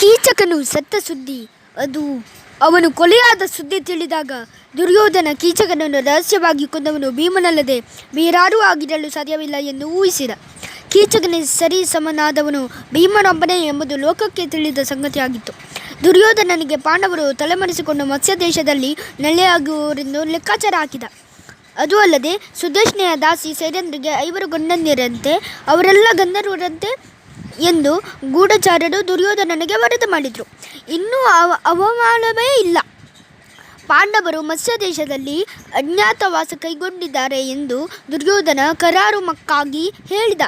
ಕೀಚಕನು ಸತ್ತ ಸುದ್ದಿ. ಅದು ಅವನು ಕೊಲೆಯಾದ ಸುದ್ದಿ ತಿಳಿದಾಗ ದುರ್ಯೋಧನ ಕೀಚಕನನ್ನು ರಹಸ್ಯವಾಗಿ ಕೊಂದವನು ಭೀಮನಲ್ಲದೆ ಬೇರಾರೂ ಆಗಿರಲು ಸಾಧ್ಯವಿಲ್ಲ ಎಂದು ಊಹಿಸಿದ. ಕೀಚಕನೇ ಸರಿ ಸಮನಾದವನು ಭೀಮನೊಬ್ಬನೇ ಎಂಬುದು ಲೋಕಕ್ಕೆ ತಿಳಿದ ಸಂಗತಿಯಾಗಿತ್ತು. ದುರ್ಯೋಧನನಿಗೆ ಪಾಂಡವರು ತಲೆಮರೆಸಿಕೊಂಡು ಮತ್ಸ್ಯ ದೇಶದಲ್ಲಿ ನೆಲೆಯಾಗುವವರೆಂದು ಲೆಕ್ಕಾಚಾರ ಹಾಕಿದ. ಅದು ಅಲ್ಲದೆ ಸುದೇಶ್ನೆಯ ದಾಸಿ ಸೈರಂದ್ರಿಗೆ ಐವರು ಗಂಡಂದಿರಂತೆ ಅವರೆಲ್ಲ ಗಂಧರ್ವರಂತೆ ಎಂದು ಗೂಢಚಾರರು ದುರ್ಯೋಧನನಿಗೆ ವರದಿ ಮಾಡಿದರು. ಇನ್ನೂ ಅವ, ಅವಮಾನವೇ ಇಲ್ಲ. ಪಾಂಡವರು ಮತ್ಸ್ಯ ದೇಶದಲ್ಲಿ ಅಜ್ಞಾತವಾಸ ಕೈಗೊಂಡಿದ್ದಾರೆ ಎಂದು ದುರ್ಯೋಧನ ಕರಾರುಮಕ್ಕಾಗಿ ಹೇಳಿದ.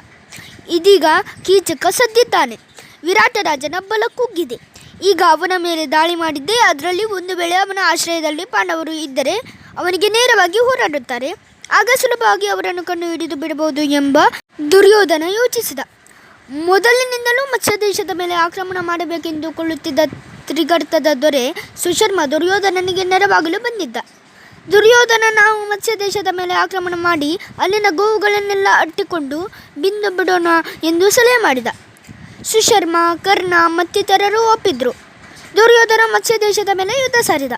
ಇದೀಗ ಕೀಚಕ ಸದ್ದಿದ್ದಾನೆ. ವಿರಾಟರಾಜನ ಬಲ ಕುಗ್ಗಿದೆ. ಈಗ ಅವನ ಮೇಲೆ ದಾಳಿ ಮಾಡಿದ್ದೆ ಅದರಲ್ಲಿ ಒಂದು ವೇಳೆ ಅವನ ಆಶ್ರಯದಲ್ಲಿ ಪಾಂಡವರು ಇದ್ದರೆ ಅವನಿಗೆ ನೇರವಾಗಿ ಹೋರಾಡುತ್ತಾರೆ. ಆಗ ಸುಲಭವಾಗಿ ಅವರನ್ನು ಕಂಡು ಹಿಡಿದು ಬಿಡಬಹುದು ಎಂಬ ದುರ್ಯೋಧನ ಯೋಚಿಸಿದ. ಮೊದಲಿನಿಂದಲೂ ಮತ್ಸ್ಯ ದೇಶದ ಮೇಲೆ ಆಕ್ರಮಣ ಮಾಡಬೇಕೆಂದು ಕೊಳ್ಳುತ್ತಿದ್ದ ತ್ರಿಗರ್ತದ ದೊರೆ ಸುಶರ್ಮ ದುರ್ಯೋಧನನಿಗೆ ನೆರವಾಗಲು ಬಂದಿದ್ದ. ದುರ್ಯೋಧನ ನಾವು ಮತ್ಸ್ಯ ದೇಶದ ಮೇಲೆ ಆಕ್ರಮಣ ಮಾಡಿ ಅಲ್ಲಿನ ಗೋವುಗಳನ್ನೆಲ್ಲ ಅಟ್ಟಿಕೊಂಡು ಬಿಂದು ಬಿಡೋಣ ಎಂದು ಸಲಹೆ ಮಾಡಿದ. ಸುಶರ್ಮ, ಕರ್ಣ ಮತ್ತಿತರರು ಒಪ್ಪಿದ್ರು. ದುರ್ಯೋಧನ ಮತ್ಸ್ಯ ದೇಶದ ಮೇಲೆ ಯುದ್ಧ ಸಾರಿದ.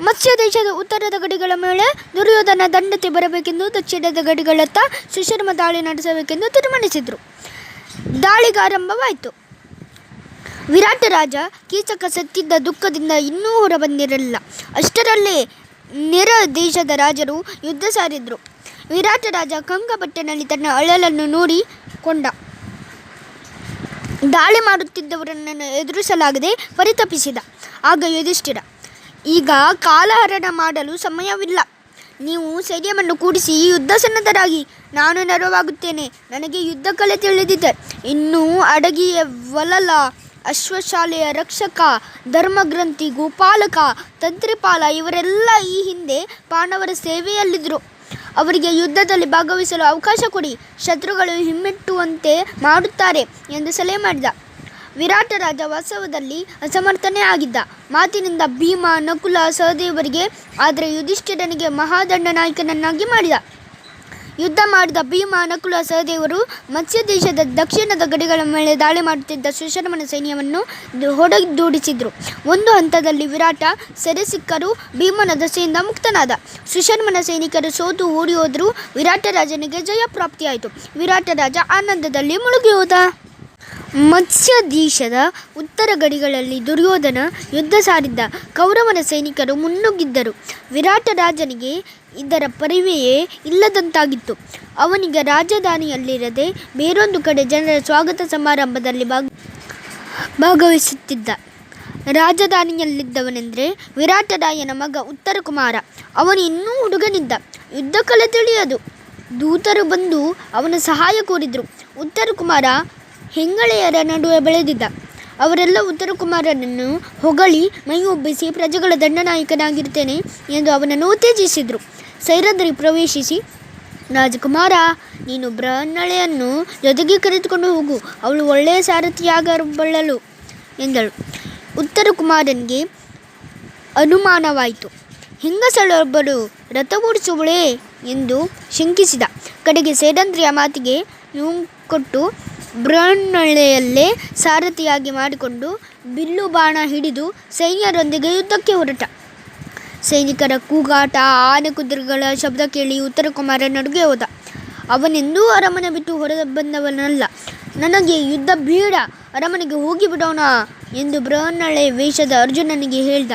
ಮತ್ಸ್ಯ ದೇಶದ ಉತ್ತರದ ಗಡಿಗಳ ಮೇಲೆ ದುರ್ಯೋಧನ ದಂಡತೆ ಬರಬೇಕೆಂದು, ದಕ್ಷಿಣದ ಗಡಿಗಳತ್ತ ಸುಶರ್ಮ ದಾಳಿ ನಡೆಸಬೇಕೆಂದು ತೀರ್ಮಾನಿಸಿದರು. ದಾಳಿಗೆ ಆರಂಭವಾಯಿತು ವಿರಾಟ ರಾಜ ಕೀಚಕ ಸತ್ತಿದ್ದ ದುಃಖದಿಂದ ಇನ್ನೂ ಹೊರಬಂದಿರಲಿಲ್ಲ. ಅಷ್ಟರಲ್ಲೇ ನೆರ ದೇಶದ ರಾಜರು ಯುದ್ಧ ಸಾರಿದ್ರು. ವಿರಾಟ ರಾಜ ಕಂಗಪಟ್ಟನಲ್ಲಿ ತನ್ನ ಅಳಲನ್ನು ನೋಡಿ ಕೊಂಡ ದಾಳಿ ಮಾಡುತ್ತಿದ್ದವರನ್ನು ಎದುರಿಸಲಾಗದೆ ಪರಿತಪಿಸಿದ. ಆಗ ಯುಧಿಷ್ಠಿರ, ಈಗ ಕಾಲಹರಣ ಮಾಡಲು ಸಮಯವಿಲ್ಲ. ನೀವು ಸೈನ್ಯವನ್ನು ಕೂಡಿಸಿ ಯುದ್ಧ ಸನ್ನದ್ಧರಾಗಿ ನಾನು ನೆರವಾಗುತ್ತೇನೆ. ನನಗೆ ಯುದ್ಧ ಕಲೆ ತಿಳಿದಿದೆ. ಇನ್ನೂ ಅಡಗಿಯ ವಲಲ, ಅಶ್ವಶಾಲೆಯ ರಕ್ಷಕ, ಧರ್ಮಗ್ರಂಥಿ, ಗೋಪಾಲಕ, ತಂತ್ರಿಪಾಲ ಇವರೆಲ್ಲ ಈ ಹಿಂದೆ ಪಾಂಡವರ ಸೇವೆಯಲ್ಲಿದ್ದರು. ಅವರಿಗೆ ಯುದ್ಧದಲ್ಲಿ ಭಾಗವಹಿಸಲು ಅವಕಾಶ ಕೊಡಿ. ಶತ್ರುಗಳು ಹಿಮ್ಮೆಟ್ಟುವಂತೆ ಮಾಡುತ್ತಾರೆ ಎಂದು ಸಲಹೆ ಮಾಡಿದ. ವಿರಾಟ ರಾಜ ವಾಸ್ತವದಲ್ಲಿ ಅಸಮರ್ಥನೆ ಆಗಿದ್ದ. ಮಾತಿನಿಂದ ಭೀಮ, ನಕುಲ, ಸಹದೇವರಿಗೆ, ಆದರೆ ಯುಧಿಷ್ಠಿರನಿಗೆ ಮಹಾದಂಡ ನಾಯಕನನ್ನಾಗಿ ಮಾಡಿದ. ಯುದ್ಧ ಮಾಡಿದ ಭೀಮ, ನಕುಲ, ಸಹದೇವರು ಮತ್ಸ್ಯ ದೇಶದ ದಕ್ಷಿಣದ ಗಡಿಗಳ ಮೇಲೆ ದಾಳಿ ಮಾಡುತ್ತಿದ್ದ ಸುಶರ್ಮನ ಸೈನ್ಯವನ್ನು ಹೊಡೆದೂಡಿಸಿದ್ರು ಹೊಡೆದೋಡಿಸಿದ್ರು. ಒಂದು ಹಂತದಲ್ಲಿ ವಿರಾಟ ಸೆರೆ ಸಿಕ್ಕರೂ ಭೀಮನ ದಸೆಯಿಂದ ಮುಕ್ತನಾದ. ಸುಶರ್ಮನ ಸೈನಿಕರು ಸೋತು ಓಡಿ ಹೋದರೂ. ವಿರಾಟ ರಾಜನಿಗೆ ಜಯ ಪ್ರಾಪ್ತಿಯಾಯಿತು. ವಿರಾಟ ರಾಜ ಆನಂದದಲ್ಲಿ ಮುಳುಗಿ ಹೋದ. ಮತ್ಸ್ಯ ದೇಶದ ಉತ್ತರ ಗಡಿಗಳಲ್ಲಿ ದುರ್ಯೋಧನ ಯುದ್ಧ ಸಾರಿದ್ದ ಕೌರವನ ಸೈನಿಕರು ಮುನ್ನುಗ್ಗಿದ್ದರು. ವಿರಾಟ ರಾಜನಿಗೆ ಇದರ ಪರಿವೆಯೇ ಇಲ್ಲದಂತಾಗಿತ್ತು. ಅವನಿಗೆ ರಾಜಧಾನಿಯಲ್ಲಿರದೆ ಬೇರೊಂದು ಕಡೆ ಜನರ ಸ್ವಾಗತ ಸಮಾರಂಭದಲ್ಲಿ ಭಾಗ ಭಾಗವಹಿಸುತ್ತಿದ್ದ. ರಾಜಧಾನಿಯಲ್ಲಿದ್ದವನೆಂದರೆ ವಿರಾಟರಾಯನ ಮಗ ಉತ್ತರ ಕುಮಾರ. ಅವನು ಇನ್ನೂ ಹುಡುಗನಿದ್ದ. ಯುದ್ಧ ಕಲೆ ತಿಳಿಯದು. ದೂತರು ಬಂದು ಅವನ ಸಹಾಯ ಕೋರಿದರು. ಉತ್ತರ ಕುಮಾರ ಹೆಂಗಳೆಯರ ನಡುವೆ ಬೆಳೆದಿದ್ದ. ಅವರೆಲ್ಲ ಉತ್ತರ ಕುಮಾರನನ್ನು ಹೊಗಳಿ ಮೈಯೊಬ್ಬಿಸಿ ಪ್ರಜೆಗಳ ದಂಡನಾಯಕನಾಗಿರ್ತೇನೆ ಎಂದು ಅವನನ್ನು ಉತ್ತೇಜಿಸಿದರು. ಸೈರದ್ರಿ ಪ್ರವೇಶಿಸಿ, ರಾಜಕುಮಾರ, ನೀನು ಬ್ರಹ್ಮಳೆಯನ್ನು ಜೊತೆಗೆ ಕರೆದುಕೊಂಡು ಹೋಗು, ಅವಳು ಒಳ್ಳೆಯ ಸಾರಥಿಯಾಗಬಲ್ಲಳು ಎಂದಳು. ಉತ್ತರ ಕುಮಾರನಿಗೆ ಅನುಮಾನವಾಯಿತು. ರಥ ಓಡಿಸುವಳೇ ಎಂದು ಶಂಕಿಸಿದ. ಕಡೆಗೆ ಸೇಡಂದ್ರಿಯ ಮಾತಿಗೆ ಕೊಟ್ಟು ಬೃಹನ್ನಳ್ಳೆಯಲ್ಲೇ ಸಾರಥಿಯಾಗಿ ಮಾಡಿಕೊಂಡು ಬಿಲ್ಲು ಬಾಣ ಹಿಡಿದು ಸೈನ್ಯರೊಂದಿಗೆ ಯುದ್ಧಕ್ಕೆ ಹೊರಟ. ಸೈನಿಕರ ಕೂಗಾಟ, ಆನೆ ಕುದುರೆಗಳ ಶಬ್ದ ಕೇಳಿ ಉತ್ತರ ಕುಮಾರ ನಡುಗೆ ಹೋದ. ಅವನೆಂದೂ ಅರಮನೆ ಬಿಟ್ಟು ಹೊರ ಬಂದವನಲ್ಲ ನನಗೆ ಯುದ್ಧ ಬೇಡ, ಅರಮನೆಗೆ ಹೋಗಿ ಬಿಡೋಣ ಎಂದು ಬೃಹನ್ನಳೆ ವೇಷದ ಅರ್ಜುನನಿಗೆ ಹೇಳಿದ.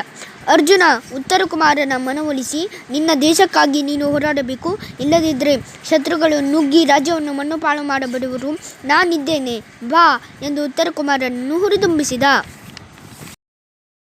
ಅರ್ಜುನ, ಉತ್ತರ ಕುಮಾರನ ಮನವೊಲಿಸಿ, ನಿನ್ನ ದೇಶಕ್ಕಾಗಿ ನೀನು ಹೋರಾಡಬೇಕು. ಇಲ್ಲದಿದ್ದರೆ ಶತ್ರುಗಳು ನುಗ್ಗಿ ರಾಜ್ಯವನ್ನು ಮಣ್ಣುಪಾಳು ಮಾಡಬಿಡುವರು ನಾನಿದ್ದೇನೆ. ಬಾ ಎಂದು ಉತ್ತರ ಕುಮಾರನನ್ನು ಹುರಿದುಂಬಿಸಿದ.